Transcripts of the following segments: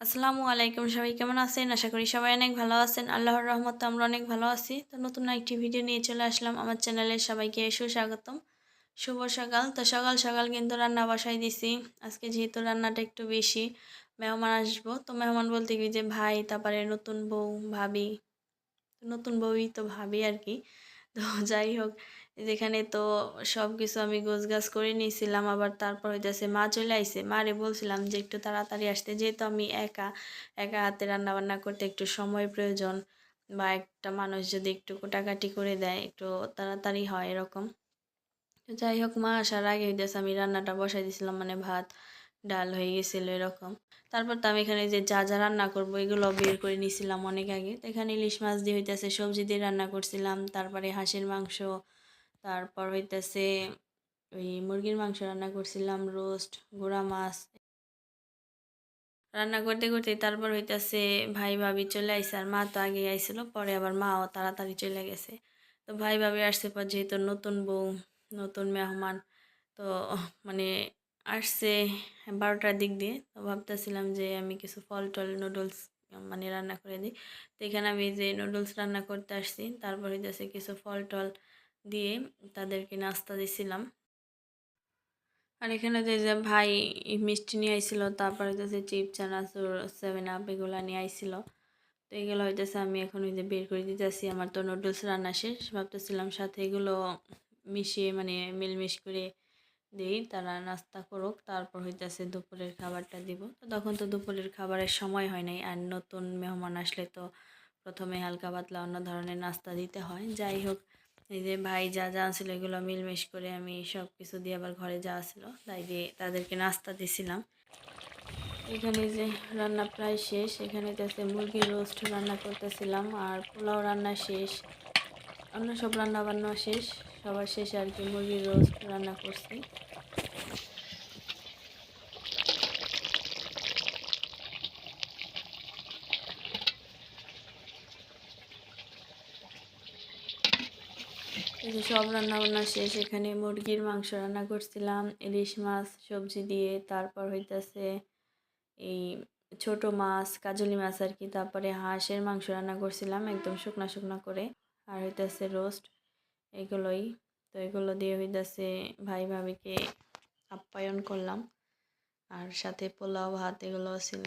আসসালামু আলাইকুম সবাই, কেমন আছেন? আশা করি সবাই অনেক ভালো আছেন। আল্লাহর রহমতে আমরা অনেক ভালো আছি। তো নতুন একটি ভিডিও নিয়ে চলে আসলাম আমার চ্যানেলে সবাইকে সুস্বাগতম। শুভ সকাল। তো সকাল সকাল কিন্তু রান্না বসাই দিছি। আজকে যেহেতু রান্নাটা একটু বেশি মেহমান আসব। তো মেহমান বলতে কি যে ভাই, তারপরে নতুন বউ, ভাবি। নতুন বউই তো ভাবি আর কি। তো যাই হোক যেখানে তো সব কিছু আমি গোছগাছ করে নিয়েছিলাম, আবার তারপর হইতেছে মা চলে আইসে মারে বলছিলাম যে একটু তাড়াতাড়ি আসতে, যেহেতু আমি একা একা হাতে রান্না বান্না করতে একটু সময় প্রয়োজন বা একটা মানুষ যদি একটু কোটাকাটি করে দেয়, একটু তাড়াতাড়ি হয় এরকম। যাই হোক, মা আসার আগে হইতেছে আমি রান্নাটা বসাই দিয়েছিলাম মানে ভাত, ডাল হয়ে গেছিল এরকম। তারপর তো আমি এখানে যে যা যা রান্না করব এগুলো বের করে নিয়েছিলাম অনেক আগে। তো এখানে ইলিশ মাছ দিয়ে হইতেছে সবজি দিয়ে রান্না করছিলাম, তারপরে হাঁসের মাংস তারপর হইতেছে ওই মুরগির মাংস রান্না করছিলাম, রোস্ট, গুঁড়া মাছ। রান্না করতে করতে তারপর হইতেছে ভাই ভাবি চলে আইসে আর মা তো আগে আইছিল, পরে আবার মাও তাড়াতাড়ি চলে গেছে। তো ভাই ভাবি আসছে পর যেহেতু নতুন বউ, নতুন মেহমান, তো মানে আসছে বারোটার দিক দিয়ে। তো ভাবতেছিলাম যে আমি কিছু ফল টল, নুডলস মানে রান্না করে দিই। তো এখানে আমি যে নুডলস রান্না করতে আসছি, তারপর হইতেছে কিছু ফল টল দিয়ে তাদেরকে নাস্তা দিছিলাম। আর এখানে যে যে ভাই মিষ্টি নিয়ে আইছিল, তারপরে হইতেছে চিপ চানাচুর সেভেন আপ এগুলো নিয়ে আইছিল, তো এগুলো হইতেছে আমি এখন ওই যে বের করে দিতেছি, আমার তো নুডলস রান্না শেষ। ভাবতেছিলাম সাথে এগুলো মিশিয়ে মানে মিলমিশ করে দিই, তারা নাস্তা করুক, তারপর হইতেছে দুপুরের খাবারটা দিব। তো তখন তো দুপুরের খাবারের সময় হয় নাই, আর নতুন মেহমান আসলে তো প্রথমে হালকা পাতলা অন্য ধরনের নাস্তা দিতে হয়। যাই হোক এই যে ভাই যা যা ছিল এগুলো মিলমিশ করে আমি সব কিছু দিয়ে আবার ঘরে যা ছিল, তাই দিয়ে তাদেরকে নাস্তা দিছিলাম। এখানে যে রান্না প্রায় শেষ, এখানে যাচ্ছে মুরগির রোস্ট রান্না করতেছিলাম আর পোলাও রান্না শেষ। অন্য সব রান্না বান্না শেষ, সবার শেষে আর কি মুরগির রোস্ট রান্না করছি। এই যে সব রান্না বান্না শেষ, এখানে মুরগির মাংস রান্না করছিলাম, ইলিশ মাছ, সবজি দিয়ে, তারপর হইতাছে এই ছোট মাছ, কাজলি মাছ আর কি তারপরে হাঁসের মাংস রান্না করছিলাম, একদম শুকনা শুকনা করে, আর হইতাছে রোস্ট, এগুলোই, তো এগুলো দিয়ে হইতাছে ভাই ভাবিকে আপ্যায়ন করলাম, আর সাথে পোলাও, ভাত এগুলো ছিল।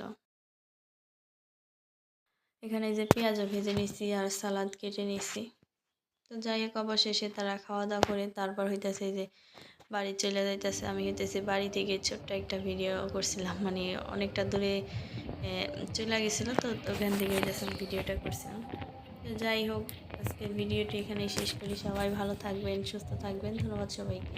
এখানে যে পেঁয়াজও ভেজে নিছি আর সালাদ কেটে নিছি। তো যাই হোক, অবশেষে তারা খাওয়া দাওয়া করে তারপর হইতেছে যে বাড়ি চলে যাইতেছে। আমি হইতেছি বাড়ি থেকে ছোট্ট একটা ভিডিও করছিলাম মানে অনেকটা দূরে চলে গেছিল তো ওখান থেকে হইতেছে ভিডিওটা করছিলাম। তো যাই হোক, আজকের ভিডিওটি এখানে শেষ করি। সবাই ভালো থাকবেন, সুস্থ থাকবেন। ধন্যবাদ সবাইকে।